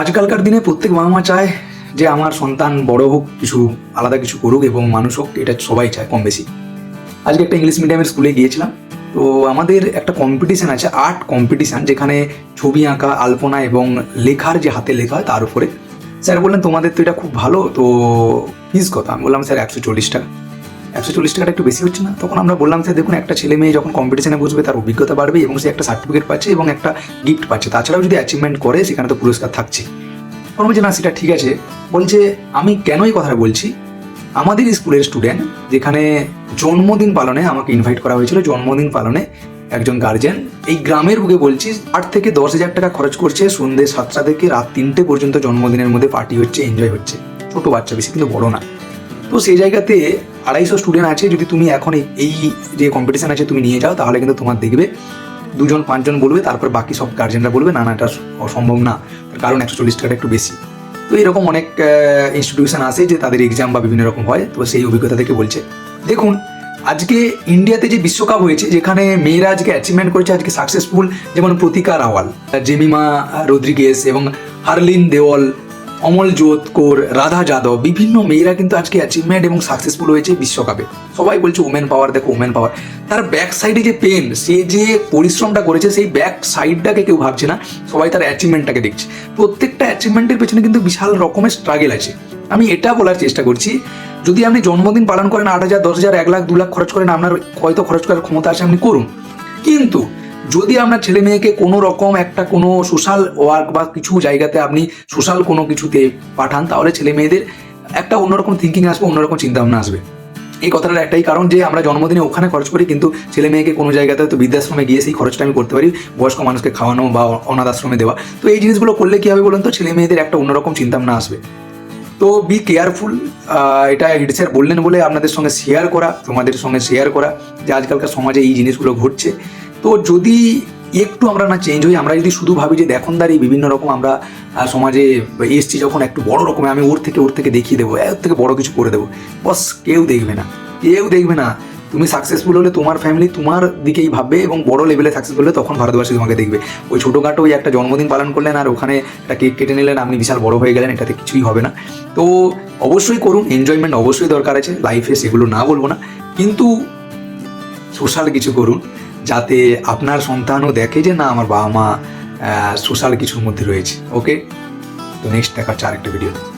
আজকালকার দিনে প্রত্যেক বাবা মা চায় যে আমার সন্তান বড় হোক, কিছু আলাদা কিছু করুক এবং মানুষ হোক, এটা সবাই চায় কম বেশি। আজকে একটা ইংলিশ মিডিয়ামের স্কুলে গিয়েছিলাম, তো আমাদের একটা কম্পিটিশান আছে আর্ট কম্পিটিশান যেখানে ছবি আঁকা, আলপনা এবং লেখার যে হাতে লেখা হয় তার উপরে। স্যার বললেন, তোমাদের তো এটা খুব ভালো, তো ফিজ কথা আমি বললাম, স্যার, একশো চল্লিশ টাকা। একশো চল্লিশ টাকাটা একটু বেশি হচ্ছে না? তখন আমরা বললাম, স্যার, দেখুন, একটা ছেলে মেয়ে যখন কম্পিটিশনে বসবে, তার অভিজ্ঞতা বাড়বে এবং সে একটা সার্টিফিকেট পাচ্ছে এবং একটা গিফট পাচ্ছে। তাছাড়াও যদি অ্যাচিভমেন্ট করে, সেখানে তো পুরস্কার থাকছে তখন বলছে, না, সেটা ঠিক আছে। বলছে, আমি কেন এই কথাটা বলছি? আমাদের স্কুলের স্টুডেন্ট যেখানে জন্মদিন পালনে আমাকে ইনভাইট করা হয়েছিল, জন্মদিন পালনে একজন গার্জেন এই গ্রামের বুকে বলছি, আট থেকে দশ হাজার টাকা খরচ করছে, সন্ধ্যে সাতটা থেকে রাত তিনটে পর্যন্ত জন্মদিনের মধ্যে পার্টি হচ্ছে এনজয় হচ্ছে। ছোটো বাচ্চা বেশি, কিন্তু বড় না। তো সেই জায়গাতে আড়াইশো স্টুডেন্ট আছে, যদি তুমি এখন এই- যে কম্পিটিশন আছে তুমি নিয়ে যাও, তাহলে কিন্তু তোমার দেখবে দুজন, পাঁচজন বলবে, তারপর বাকি সব গার্জেনরা বলবে, না না, এটা অসম্ভব না। তার কারণ একশো চল্লিশ টাকাটা একটু বেশি। তো এরকম অনেক ইনস্টিটিউশন আছে যে তাদের এক্সাম বা বিভিন্ন রকম হয়, তো সেই অভিজ্ঞতা থেকে বলছে। দেখুন, আজকে ইন্ডিয়াতে যে বিশ্বকাপ হয়েছে, যেখানে মেয়েরা আজকে অ্যাচিভমেন্ট করেছে, আজকে সাকসেসফুল যেমন প্রতিকা রাওয়াল জেমিমা রদ্রিগেস এবং হারলিন দেওয়াল অমল জোত কোর, রাধা যাদব, বিভিন্ন মেয়েরা কিন্তু আজকে অ্যাচিভমেন্ট এবং সাকসেসফুল হয়েছে বিশ্বকাপে। সবাই বলছে ওমেন পাওয়ার দেখো ওমেন পাওয়ার তার ব্যাক সাইডে যে পেন সে যে পরিশ্রমটা করেছে, সেই ব্যাক সাইডটাকে কেউ ভাবছে না। সবাই তার অ্যাচিভমেন্টটাকে দেখছে। প্রত্যেকটা অ্যাচিভমেন্টের পেছনে কিন্তু বিশাল রকমের স্ট্রাগেল আছে। আমি এটা বলার চেষ্টা করছি, যদি আপনি জন্মদিন পালন করেন আট হাজার, দশ হাজার, এক লাখ, দু লাখ খরচ করেন, আপনার হয়তো খরচ করার ক্ষমতা আছে, আপনি করুন। কিন্তু যদি আপনার ছেলে মেয়েকে কোনো রকম একটা কোনো সোশ্যাল ওয়ার্ক বা কিছু জায়গাতে আপনি সোশ্যাল কোনো কিছুতে পাঠান, তাহলে ছেলে মেয়েদের একটা অন্যরকম থিঙ্কিং আসবে, অন্যরকম চিন্তা ভাবনা আসবে। এই কথাটার একটাই কারণ যে আমরা জন্মদিনে ওখানে খরচ করি, কিন্তু ছেলে মেয়েকে কোনো জায়গাতে তো বৃদ্ধাশ্রমে গিয়ে সেই খরচটা আমি করতে পারি, বয়স্ক মানুষকে খাওয়ানো বা অনাথ আশ্রমে দেওয়া। তো এই জিনিসগুলো করলে কী হবে বলুন তো? ছেলে মেয়েদের একটা অন্যরকম চিন্তা ভাবনা আসবে। তো বি কেয়ারফুল এটা হেড স্যার বললেন বলে আপনাদের সঙ্গে শেয়ার করা, তোমাদের সঙ্গে শেয়ার করা যে আজকালকার সমাজে এই জিনিসগুলো ঘটছে। তো যদি একটু আমরা না চেঞ্জ হই, আমরা যদি শুধু ভাবি যে দেখনদারি বিভিন্ন রকম আমরা সমাজে এসছি যখন একটু বড় রকমের আমি ওর থেকে ওর থেকে দেখিয়ে দেবো, এর থেকে বড় কিছু করে দেবো, বস, কেউ দেখবে না, কেউ দেখবে না। তুমি সাকসেসফুল হলে তোমার ফ্যামিলি তোমার দিকেই ভাববে এবং বড় লেভেলে সাকসেসফুল হলে তখন ভারতবাসী তোমাকে দেখবে। ওই ছোটোখাটো ওই একটা জন্মদিন পালন করলেন আর ওখানে একটা কেক কেটে নিলেন, আপনি বিশাল বড় হয়ে গেলেন, এটাতে কিছুই হবে না। তো অবশ্যই করুন এনজয়মেন্ট অবশ্যই দরকার আছে লাইফে সেগুলো না বলব না, কিন্তু সোশ্যাল কিছু করুন। যাতে আপনার সন্তানও দেখে যে না, আমার বাবা মা সোশ্যাল কিছুর মধ্যে রয়েছে। ওকে তো নেক্সট দেখা হচ্ছে আরেকটা ভিডিও